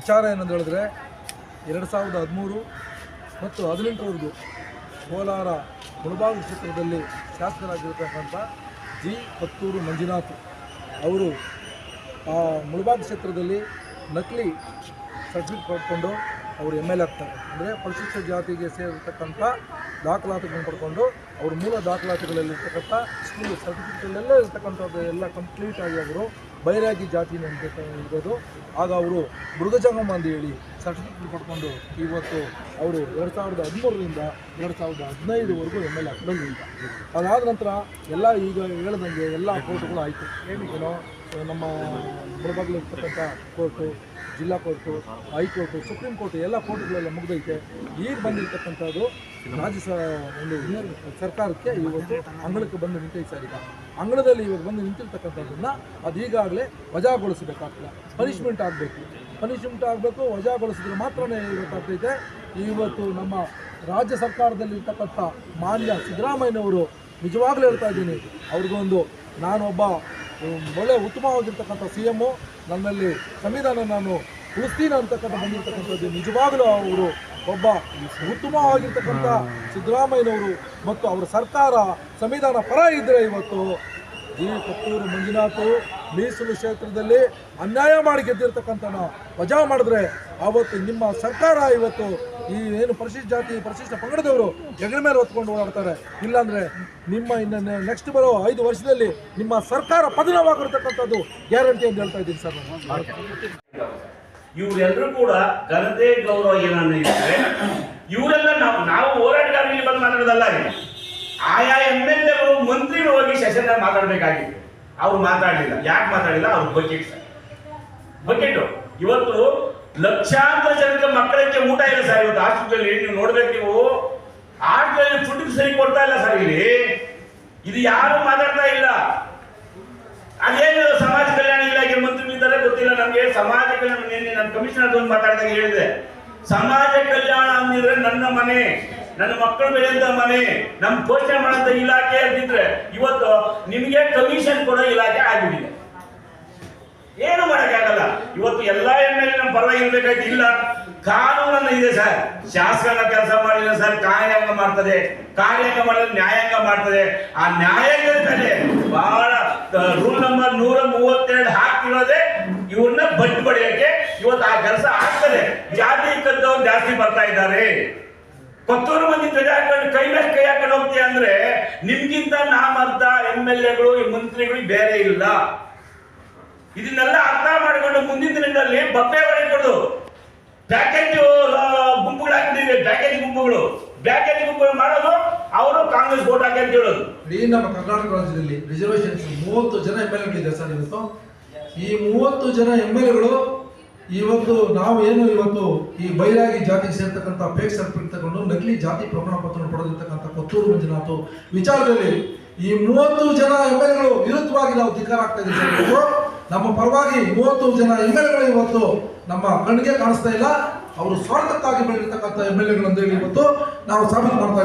ವಿಚಾರ ಏನಂತ ಹೇಳಿದ್ರೆ ಎರಡು ಸಾವಿರದ ಹದಿಮೂರು ಮತ್ತು ಹದಿನೆಂಟರವರೆಗೂ ಕೋಲಾರ ಮುಳಬಾಗ ಕ್ಷೇತ್ರದಲ್ಲಿ ಶಾಸಕರಾಗಿರ್ತಕ್ಕಂಥ ಜಿ ಪತ್ತೂರು ಮಂಜುನಾಥ್ ಅವರು ಆ ಮುಳಬಾಗ ಕ್ಷೇತ್ರದಲ್ಲಿ ನಕಲಿ ಸರ್ಟಿಫಿಕೇಟ್ ಪಡ್ಕೊಂಡು ಅವರು ಎಂ ಎಲ್ ಆಗ್ತಾರೆ. ಅಂದರೆ ಪರಿಶಿಷ್ಟ ಜಾತಿಗೆ ಸೇರಿರ್ತಕ್ಕಂಥ ದಾಖಲಾತಿಗಳನ್ನು ಪಡ್ಕೊಂಡು ಅವ್ರ ಮೂಲ ದಾಖಲಾತಿಗಳಲ್ಲಿ ಇರ್ತಕ್ಕಂಥ ಸ್ಕೂಲ್ ಸರ್ಟಿಫಿಕೇಟಲ್ಲೆಲ್ಲ ಇರ್ತಕ್ಕಂಥದ್ದು ಎಲ್ಲ ಕಂಪ್ಲೀಟಾಗಿ ಅವರು ಬೈರಾಗಿ ಜಾತಿ ಅಂತ ಆಗ ಅವರು ಮೃಗಜಂಗಮ ಅಂತ ಹೇಳಿ ಸರ್ಟಿಫಿಕೇಟ್ ಪಡ್ಕೊಂಡು ಇವತ್ತು ಅವರು ಎರಡು ಸಾವಿರದ ಹದಿಮೂರರಿಂದ ಎರಡು ಸಾವಿರದ ಹದಿನೈದುವರೆಗೂ ಎಂ ಎಲ್ ಆಗ್ಬಂದಿಲ್ಲ ಅದಾದ ನಂತರ ಎಲ್ಲ ಈಗ ಹೇಳ್ದಂಗೆ ಎಲ್ಲ ಕೋರ್ಟ್ಗಳು ಆಯಿತು. ಏನೋ ನಮ್ಮ ಮುಳಬಾಗಿಲಿರ್ತಕ್ಕಂಥ ಕೋರ್ಟು ಜಿಲ್ಲಾ court high court supreme court, ಎಲ್ಲ ಕೋರ್ಟ್ಗಳೆಲ್ಲ ಮುಗಿದೈತೆ. ಈಗ ಬಂದಿರತಕ್ಕಂಥದ್ದು ರಾಜ್ಯ ಸ ಒಂದು ಸರ್ಕಾರಕ್ಕೆ ಇವತ್ತು ಅಂಗಳಕ್ಕೆ ಬಂದು ನಿಂತೈತೆ ಸರ್ ಈಗ. ಅಂಗಳದಲ್ಲಿ ಇವಾಗ ಬಂದು ನಿಂತಿರ್ತಕ್ಕಂಥದ್ದನ್ನು ಅದು ಈಗಾಗಲೇ ವಜಾಗೊಳಿಸಬೇಕಾಗ್ತದೆ. ಪನಿಷ್ಮೆಂಟ್ ಆಗಬೇಕು. ಪನಿಷ್ಮೆಂಟ್ ಆಗಬೇಕು, ವಜಾಗೊಳಿಸಿದ್ರೆ ಮಾತ್ರನೇ ಇವತ್ತಾಗ್ತೈತೆ ಇವತ್ತು ನಮ್ಮ ರಾಜ್ಯ ಸರ್ಕಾರದಲ್ಲಿ ಇರ್ತಕ್ಕಂಥ ಮಾನ್ಯ ಸಿದ್ದರಾಮಯ್ಯನವರು ನಿಜವಾಗ್ಲೂ ಹೇಳ್ತಾ ಇದ್ದೀನಿ. ಅವ್ರಿಗೊಂದು ನಾನೊಬ್ಬ ಒಳ್ಳೆ ಉತ್ತಮವಾಗಿರ್ತಕ್ಕಂಥ ಸಿ ಎಮ್ಮು ನನ್ನಲ್ಲಿ ಸಂವಿಧಾನ ನಾನು ಉಳಿಸ್ತೀನಿ ಅಂತಕ್ಕಂಥ ಬಂದಿರತಕ್ಕಂಥದ್ದು ನಿಜವಾಗಲೂ ಅವರು ಒಬ್ಬ ಉತ್ತಮವಾಗಿರ್ತಕ್ಕಂಥ ಸಿದ್ದರಾಮಯ್ಯನವರು ಮತ್ತು ಅವರ ಸರ್ಕಾರ ಸಂವಿಧಾನ ಪರ ಇದ್ದರೆ ಇವತ್ತು ಜಿ ಪತ್ತೂರು ಮಂಜುನಾಥ್ ಮೀಸಲು ಕ್ಷೇತ್ರದಲ್ಲಿ ಅನ್ಯಾಯ ಮಾಡಿ ಗೆದ್ದಿರ್ತಕ್ಕಂಥ ವಜಾ ಮಾಡಿದ್ರೆ ಆವತ್ತು ನಿಮ್ಮ ಸರ್ಕಾರ ಇವತ್ತು ಈ ಏನು ಪರಿಶಿಷ್ಟ ಜಾತಿ, ಪರಿಶಿಷ್ಟ ಪಂಗಡದವರು ಹೆಗಲ ಮೇಲೆ ಹೊತ್ಕೊಂಡು ಓಡಾಡ್ತಾರೆ. ಇಲ್ಲಾಂದರೆ ನಿಮ್ಮ ಇನ್ನು ನೆಕ್ಸ್ಟ್ ಬರೋ ಐದು ವರ್ಷದಲ್ಲಿ ನಿಮ್ಮ ಸರ್ಕಾರ ಪದನವಾಗಿರ್ತಕ್ಕಂಥದ್ದು ಗ್ಯಾರಂಟಿ ಅಂತ ಹೇಳ್ತಾ ಇದ್ದೀನಿ ಸರ್ ಇವರೆಲ್ಲರೂ ಕೂಡ ಘನತೆ ಗೌರವ ಏನನ್ನ ಇದ್ರೆ ಇವರೆಲ್ಲ ನಾವು ನಾವು ಹೋರಾಟಗಾರರಿಗೆ ಬಂದು ಮಾತಾಡೋದಲ್ಲ ಆಯಾ ಎಂ ಎಲ್ ಎಗಳು ಮಂತ್ರಿಗಳು ಹೋಗಿ ಸೆಷನ್ ಮಾತಾಡ್ಬೇಕಾಗಿತ್ತು. ಅವ್ರು ಮಾತಾಡಲಿಲ್ಲ. ಯಾಕೆ ಮಾತಾಡಿಲ್ಲ ಅವ್ರ ಬಕೆಟ್ ಸರ್ ಬಕೆಟ್ ಇವತ್ತು ಲಕ್ಷಾಂತರ ಜನಕ್ಕೆ ಮಕ್ಕಳಕ್ಕೆ ಊಟ ಇಲ್ಲ ಸರ್ ಇವತ್ತು ಹಾಸ್ಪಿಟಲ್ ನೀವು ನೋಡ್ಬೇಕು ನೀವು. ಹಾಸ್ಪಿಟಲ್ ಫುಡ್ ಸರಿ ಕೊಡ್ತಾ ಇಲ್ಲ ಸರ್ ಇಲ್ಲಿ. ಇದು ಯಾರು ಮಾತಾಡ್ತಾ ಇಲ್ಲ. ಅದೇನು ಸಮಾಜ ಕಲ್ಯಾಣ ಇಲಾಖೆ ಮಂತ್ರಿ ಗೊತ್ತಿಲ್ಲ ನಮಗೆ. ಸಮಾಜ ಕಲ್ಯಾಣ ನಾನು ನನ್ನ ಕಮಿಷನರ್ ಮಾತಾಡಿದಾಗ ಹೇಳಿದೆ. ಸಮಾಜ ಕಲ್ಯಾಣ ಅಂದಿದ್ರೆ ನನ್ನ ಮನೆ. ನನ್ನ ಮಕ್ಕಳು ಬೆಳೆಯಂತ ಮನೆ, ನಮ್ ಪೋಷಣೆ ಮಾಡಂತ ಇಲಾಖೆ ಅಂತಿದ್ರೆ ಇವತ್ತು, ನಿಮಗೆ ಕಮಿಷನ್ ಕೊಡೋ ಇಲಾಖೆ ಆಗಿಬಿಟ್ಟಿದೆ. ಏನು ಮಾಡಕ್ಕಾಗಲ್ಲ? ಇವತ್ತು ಎಲ್ಲಾ ಎಂ ಎಲ್ ನಮ್ಮ ಪರವಾಗಿ ಇರ್ಬೇಕಾಯ್ತು? ಇಲ್ಲ. ಕಾನೂನನ್ನ ಇದೆ ಸರ್. ಶಾಸಕನ ಕೆಲಸ ಮಾಡಿಲ್ಲ ಸರ್ ಕಾರ್ಯಾಂಗ ಮಾಡ್ತದೆ. ಕಾರ್ಯಾಂಗ ಮಾಡಿದ್ರೆ ನ್ಯಾಯಾಂಗ ಮಾಡ್ತದೆ. ಆ ನ್ಯಾಯಾಂಗದ ಮೇಲೆ ಬಹಳ ರೂಲ್ ನಂಬರ್ ನೂರ ಮೂವತ್ತೆರಡು ಹಾಕಿರೋದೆ ಇವ್ರನ್ನ ಬಟ್ ಪಡೆಯಕ್ಕೆ ಇವತ್ತು ಆ ಕೆಲಸ ಆಗ್ತದೆ. ಜಾತಿ ಕದ್ದವ್ರು ಜಾಸ್ತಿ ಬರ್ತಾ ಇದ್ದಾರೆ. ಕೊತ್ತೂರು ಮಂದಿ ಧ್ವಜ ಹಾಕೊಂಡು, ಕೈ ಮೇಲೆ ಕೈ ಹಾಕೊಂಡು ಹೋಗ್ತೀಯ ಅಂದ್ರೆ, ನಿಮ್ಗಿಂತ ನಾಮರ್ಧ ಎಂ ಎಲ್ ಎಗಳು ಮಂತ್ರಿಗಳು ಬೇರೆ ಇಲ್ಲ. ಇದನ್ನೆಲ್ಲ ಅರ್ಥ ಮಾಡಿಕೊಂಡು ಮುಂದಿನ ದಿನದಲ್ಲಿ ಬಪ್ಪೆ ಹೊಡೆಕೊಡು ಪ್ಯಾಕೇಜ್ ಗುಂಪುಗಳು ಹಾಕಿದ್ದೀವಿ ಪ್ಯಾಕೇಜ್ ಗುಂಪುಗಳು. ಪ್ಯಾಕೇಜ್ ಗುಂಪುಗಳು ಮಾಡೋದು ಅವರು ಕಾಂಗ್ರೆಸ್ ವೋಟ್ ಹಾಕಿ ಅಂತ ಹೇಳೋದು. ಇಡೀ ನಮ್ಮ ಕರ್ನಾಟಕ ರಾಜ್ಯದಲ್ಲಿ ರಿಸರ್ವೇಷನ್ ಮೂವತ್ತು ಜನ ಎಂ ಎಲ್ ಎಗಳಿದೆ ಸರ್ ಇವತ್ತು. ಈ ಮೂವತ್ತು ಜನ ಎಂ ಎಲ್ ಎಗಳು ಇವತ್ತು ನಾವು ಏನು ಇವತ್ತು ಈ ಬೈರಾಗಿ ಜಾತಿಗೆ ಸೇರ್ತಕ್ಕಂಥ ಫೇಕ್ ಸರ್ಟಿಫಿಕೇಟ್ ತಗೊಂಡು ನಕಲಿ ಜಾತಿ ಪ್ರಮಾಣ ಪತ್ರ ಪಡೆದಿರ್ತಕ್ಕಂಥ ಕೊತ್ತೂರು ಮಂಜುನಾಥ್ ವಿಚಾರದಲ್ಲಿ ಈ ಮೂವತ್ತು ಜನ ಎಂ ಎಲ್ ಎಗಳು ವಿರುದ್ಧವಾಗಿ ನಾವು ಧಿಕ್ಕಾರ ಆಗ್ತಾ ಇದ್ದೀವಿ ನಮ್ಮ ಪರವಾಗಿ ಮೂವತ್ತು ಜನ ಎಂ ಎಲ್ ಎಗಳು ಇವತ್ತು ನಮ್ಮ ಕಣ್ಣಿಗೆ ಕಾಣಿಸ್ತಾ ಇಲ್ಲ. ಅವರು ಸ್ವಾರ್ಥಕ್ಕಾಗಿ ಬೆಳೆದಿರ್ತಕ್ಕಂಥ ಎಂ ಎಲ್ ಎಗಳು ಅಂತ ಹೇಳಿ ಇವತ್ತು ನಾವು ಸಾಬೀತು ಮಾಡ್ತಾ